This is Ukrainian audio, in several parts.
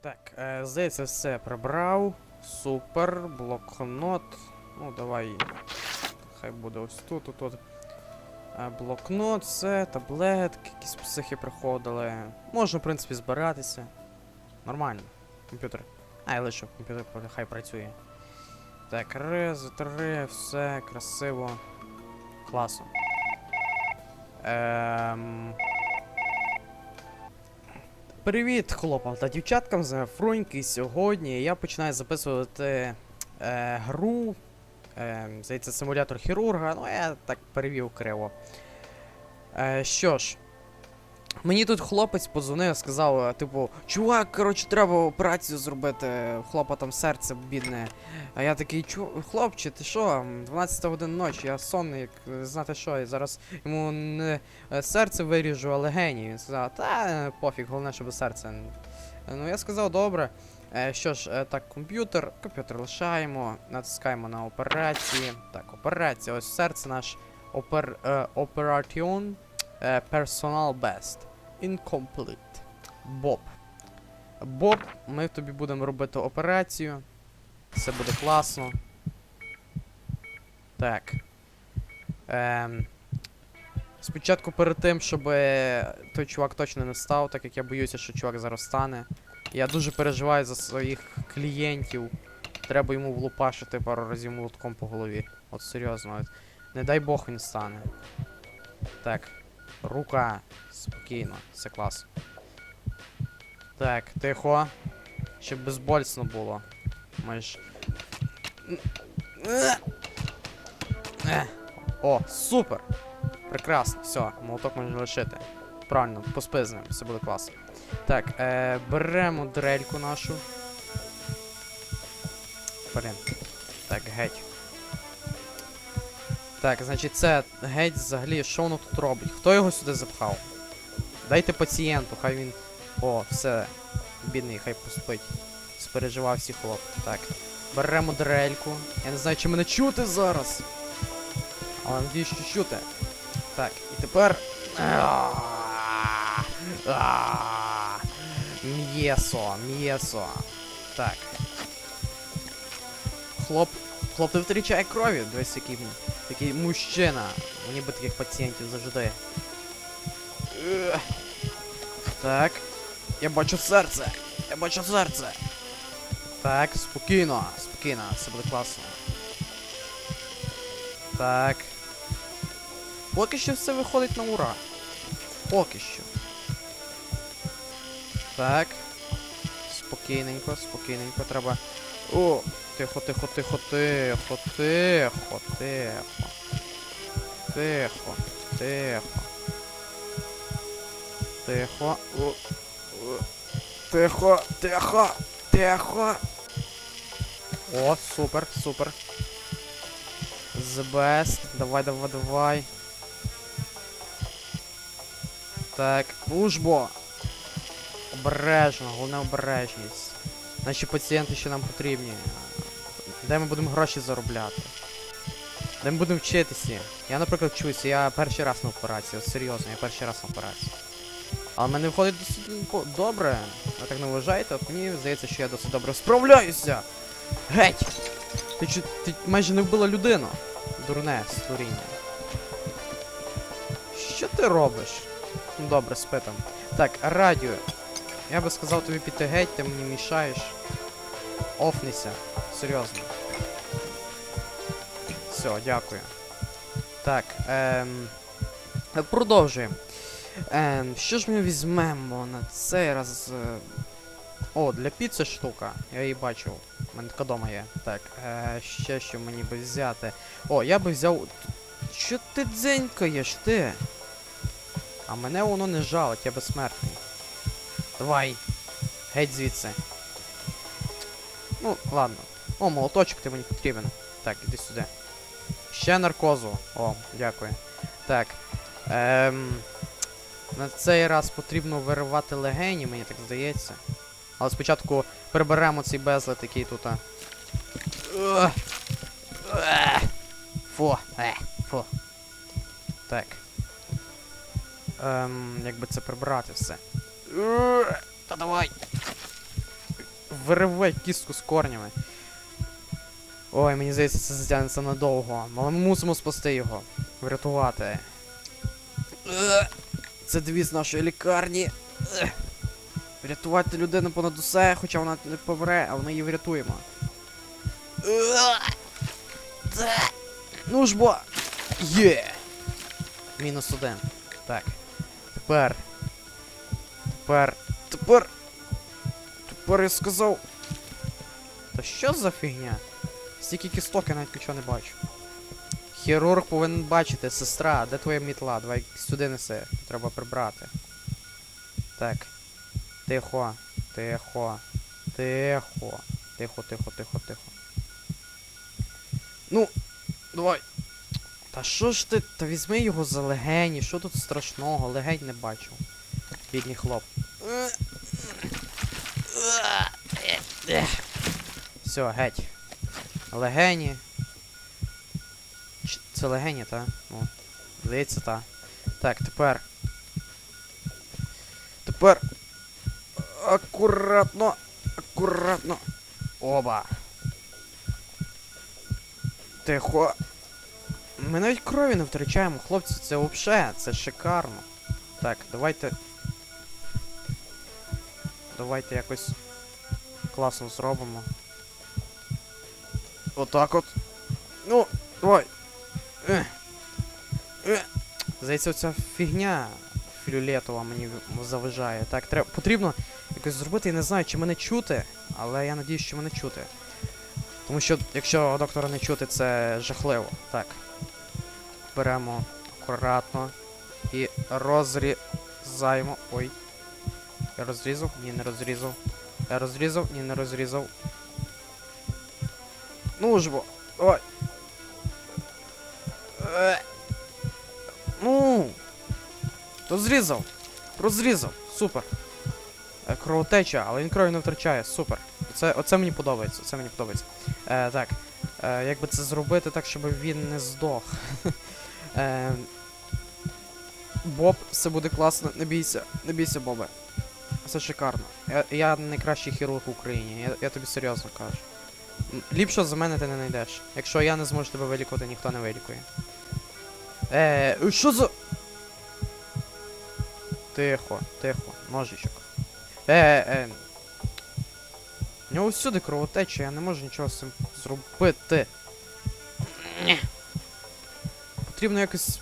Так, е, здається, все прибрав. Супер, блокнот. Ну, давай. Хай буде ось тут, тут, тут. Е, блокнот, все, таблетки, якісь психи приходили. Можна, в принципі, збиратися. Нормально. Комп'ютер. А, я лише комп'ютер хай працює. Так, рез, три, все, красиво. Класно. Ем... Привіт, хлопам та дівчаткам з Фроньки. Сьогодні я починаю записувати е, гру. Е, здається, симулятор хірурга. Ну, я так перевів криво. Е, що ж, мені тут хлопець подзвонив, сказав, типу, чувак, коротше, треба операцію зробити. Хлопа там серце бідне. А я такий, чу, хлопче, ти що? 12 годин ночі, я сонний, як е, знати що, і зараз йому не е, серце виріжу, а легені. Він сказав, та е, пофіг, головне, щоб серце. Ну, я сказав, добре. Що ж, так, комп'ютер, комп'ютер лишаємо, натискаємо на операції. Так, операція, ось серце наш опер, е, Personal Best. Incomplete. Боб. Боб, ми тобі будемо робити операцію. Все буде класно. Так. Ем, спочатку перед тим, щоб е, той чувак точно не встав, так як я боюся, що чувак зараз встане. Я дуже переживаю за своїх клієнтів. Треба йому влупашити пару разів молотком по голові. От серйозно. От. Не дай Бог він стане. Так. Рука. Спокійно, все клас. Так, тихо. Щоб безбольсно було. Ми ж. О, супер! Прекрасно, все, молоток можна лишити. Правильно, поспи з ним, все буде класно. Так, е, беремо дрельку нашу. Блін. Так, геть. Так, значить, це геть взагалі, що воно тут робить? Хто його сюди запхав? Дайте пацієнту, хай він. О, все. Бідний, хай поспить. Спереживав всі хлоп. Так. Беремо дрельку. Я не знаю, чи мене чути зараз. Але надіюсь, що чути. Так, і тепер. М'єсо, м'єсо. Так. Хлоп. Хлоп не втрачає крові. Дивись, який. Такий мужчина. Мені би таких пацієнтів завжди. Так. Я бачу серце. Я бачу серце. Так, спокійно, спокійно, все буде класно. Так. Поки що все виходить на ура. Поки що. Так. Спокійненько, спокійненько, треба. О! Тихо, тихо, тихо, тихо, тихо, тихо. Тихо, тихо. Тихо. Тихо, тихо, тихо. О, супер, супер. The best. Давай, давай, давай. Так, службо. Обережно, головне обережність. Наші пацієнти ще нам потрібні. Де ми будемо гроші заробляти? Де ми будемо вчитися? Я, наприклад, вчуся, я перший раз на операції, от серйозно, я перший раз на операції. Але в мене виходить досить добре. Ви так не вважаєте? От мені здається, що я досить добре справляюся. Геть! Ти чу, ти майже не вбила людину. Дурне створіння. Що ти робиш? Ну добре, спи там. Так, радіо. Я би сказав тобі піти геть, ти мені мішаєш. Офнися. Серйозно. Все, дякую. Так, ем. Продовжуємо. Ем, що ж ми візьмемо на цей раз? О, для піци штука. Я її бачив. У мене така дома є. Так, е, ще що мені би взяти. О, я би взяв. Що ти дзенькаєш, ти? А мене воно не жалить, я безсмертний. Давай. Геть звідси. Ну, ладно. О, молоточок ти мені потрібен. Так, іди сюди. Ще наркозу. О, дякую. Так. Ем. На цей раз потрібно виривати легені, мені так здається. Але спочатку приберемо цей безлад, який тут. Фу, е, фу. Так. Ем, як би це прибрати все. Та давай. виривай кістку з корнями. Ой, мені здається, це затягнеться надовго. Але ми мусимо спасти його. Врятувати. Це девіз нашої лікарні. Врятувати людину понад усе, хоча вона не помре, а ми її врятуємо. Ну ж бо. Є! Мінус один. Так. Тепер. Тепер. Тепер. Тепер я сказав. Та що за фігня? Стільки кісток я навіть нічого не бачу. Хірург повинен бачити, сестра, де твоя мітла? Давай сюди неси. Треба прибрати. Так. Тихо. Тихо. Тихо. Тихо, тихо, тихо, тихо. Ну, давай. Та що ж ти? Та візьми його за легені, що тут страшного? Легень не бачив. Бідний хлоп. Все, геть. Легені. Це легені, та? Ну. Здається, та. Так, тепер. Тепер. Акуратно. Акуратно. Оба. Тихо. Ми навіть крові не втрачаємо, хлопці, це вообще, це шикарно. Так, давайте. Давайте якось класно зробимо. Отак от. Ну, давай. Е. Е. Здається, оця фігня фіолетова мені заважає. Так, треба. Потрібно якось зробити, я не знаю, чи мене чути, але я надіюсь, що мене чути. Тому що якщо доктора не чути, це жахливо. Так. Беремо акуратно і розрізаємо. Ой. Я розрізав? Ні, не розрізав. Я розрізав? Ні, не розрізав. Ну ж бо. Ой. Розрізав. Розрізав. Супер. Е, Кровотеча, але він крові не втрачає. Супер. Оце, оце мені подобається. Це мені подобається. Е, так. Е, як би це зробити так, щоб він не здох. е, Боб, все буде класно. Не бійся. Не бійся, Бобе. Все шикарно. Я, я найкращий хірург в Україні. Я, я тобі серйозно кажу. М, Ліпшого за мене ти не знайдеш. Якщо я не зможу тебе вилікувати, ніхто не вилікує. Е, що за. Тихо, тихо, ножичок. Е, е. У нього всюди кровотеча, я не можу нічого з цим зробити. Потрібно якось.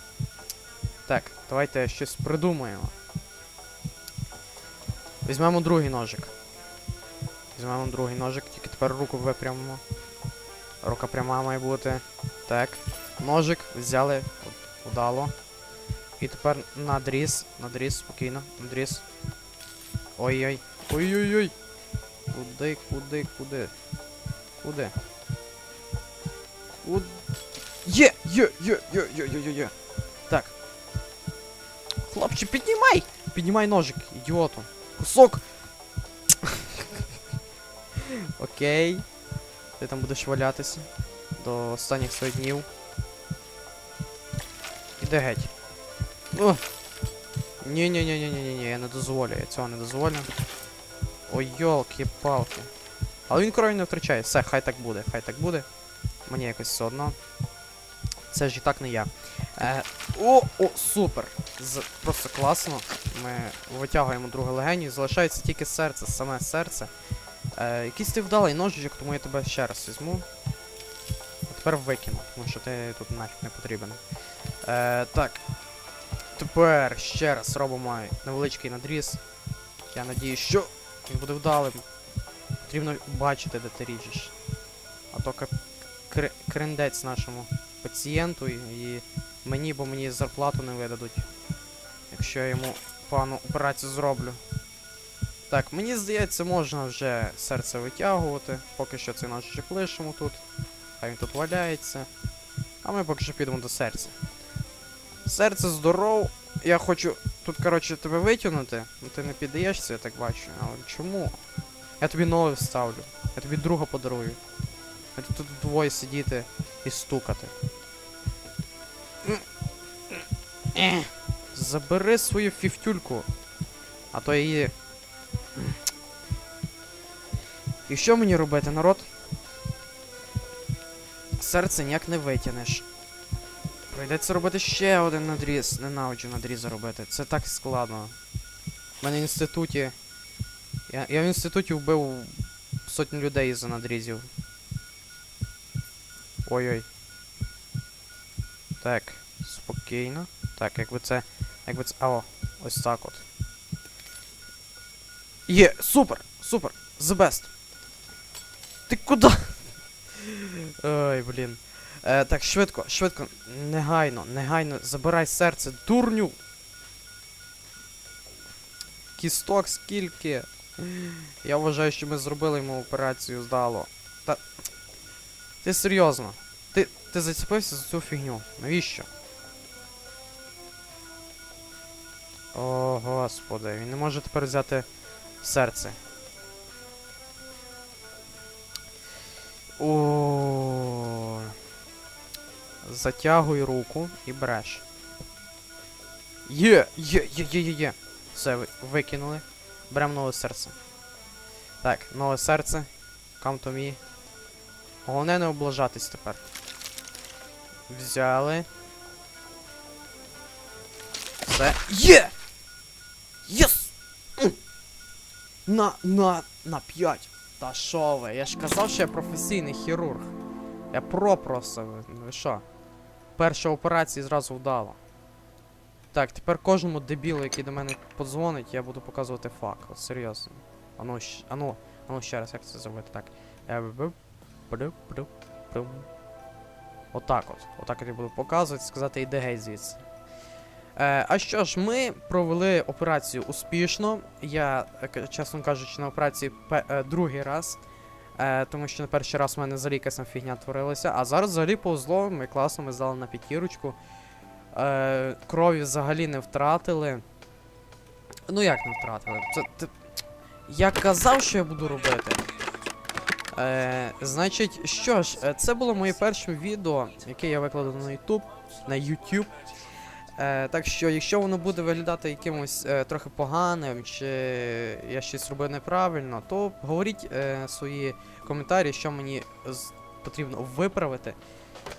Так, давайте щось придумаємо. Візьмемо другий ножик. Візьмемо другий ножик, тільки тепер руку випрямимо. Рука пряма має бути. Так. Ножик взяли. Удало. І тепер надріз. Надріз, спокійно. Надріз. Ой-ой. Ой-ой-ой. Куди, куди, куди? Куди? Куди? Є! Є! Є! Є! Є! Є! Є! Є! Так. Хлопче, піднімай! Піднімай ножик, ідіоту. Кусок! Окей. Ти там будеш валятися до останніх своїх днів. Іди геть. О! ні ні ні ні ні ні я не дозволю, я цього не дозволю. Ой, йолки-палки. Але він крові не втрачає. Все, хай так буде, хай так буде. Мені якось все одно. Це ж і так не я. Е, о, о, супер! З, просто класно. Ми витягуємо друге легені, залишається тільки серце, саме серце. Е, якийсь ти вдалий ножичок, тому я тебе ще раз візьму. А тепер викину, тому що ти тут нафіг не потрібен. Е, так. Тепер ще раз робимо невеличкий надріз. Я надію, що він буде вдалим. Потрібно бачити, де ти ріжеш. А то кр- криндець нашому пацієнту і, мені, бо мені зарплату не видадуть. Якщо я йому пану операцію зроблю. Так, мені здається, можна вже серце витягувати. Поки що цей ножичок лишимо тут. Хай він тут валяється. А ми поки що підемо до серця. Серце здоров. Я хочу тут, коротше, тебе витягнути. Ну ти не піддаєшся, я так бачу. Але чому? Я тобі нове вставлю. Я тобі друга подарую. А ти тут двоє сидіти і стукати. Забери свою фіфтюльку. А то її. І що мені робити, народ? Серце ніяк не витягнеш. Прийдеться робити ще один надріз. Ненавиджу надрізи робити. Це так складно. У мене в інституті. Я, я в інституті вбив сотню людей із-за надрізів. Ой-ой. Так, спокійно. Так, якби це. Якби це. О, ось так от. Є, супер! Супер! The best! Ти куди? Ой, блін. Е, так, швидко, швидко, негайно, негайно, забирай серце, дурню! Кісток скільки? Я вважаю, що ми зробили йому операцію здало. Та. Ти серйозно? Ти. Ти зацепився за цю фігню. Навіщо? О, господи, він не може тепер взяти серце. О. Затягуй руку і береш. Є, є, є, є, є, є. Все, викинули. Беремо нове серце. Так, нове серце. Come to me. Головне не облажатись тепер. Взяли. Все. Є! Єс! На, на, на 5. Та шо ви? Я ж казав, що я професійний хірург. Я про просто. Ну ви що? Перша операція зразу вдала. Так, тепер кожному дебілу, який до мене подзвонить, я буду показувати факт. От серйозно. Ану, ану, ану ще раз, як це зробити? Так. Е, Отак от. Отак от я буду показувати, сказати, іди геть звідси. Е, а що ж, ми провели операцію успішно. Я, е, чесно кажучи, на операції е, другий раз. Е, тому що на перший раз в мене взагалі якась там фігня творилася. А зараз взагалі повзло, ми класно, ми здали на п'ятірочку. Е, крові взагалі не втратили. Ну як не втратили? Це, ти... Я казав, що я буду робити. Е, значить, що ж, е, це було моє перше відео, яке я викладу на YouTube, на YouTube. Е, так що, якщо воно буде виглядати якимось е, трохи поганим, чи я щось робив неправильно, то говоріть е, свої коментарі, що мені потрібно виправити.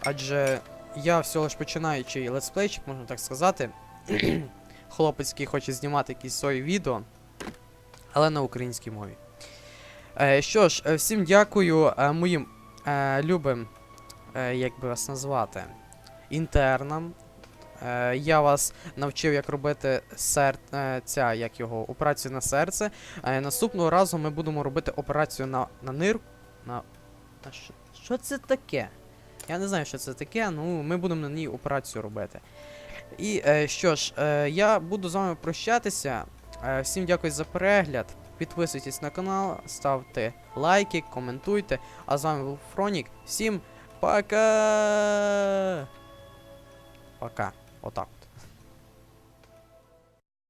Адже я всього лиш починаючий летсплейчик, можна так сказати. Хлопець, який хоче знімати якісь свої відео, але на українській мові. Е, що ж, е, всім дякую е, моїм е, любим, е, як би вас назвати, інтернам. Е, я вас навчив, як робити сер... е, ця, як його, операцію на серце. Е, наступного разу ми будемо робити операцію на, на нир. На... на що? що це таке? Я не знаю, що це таке, ну ми будемо на ній операцію робити. І е, що ж, е, я буду з вами прощатися. Е, всім дякую за перегляд. Підписуйтесь на канал, ставте лайки, коментуйте. А з вами був Фронік. Всім пока! Пока. ko tāku.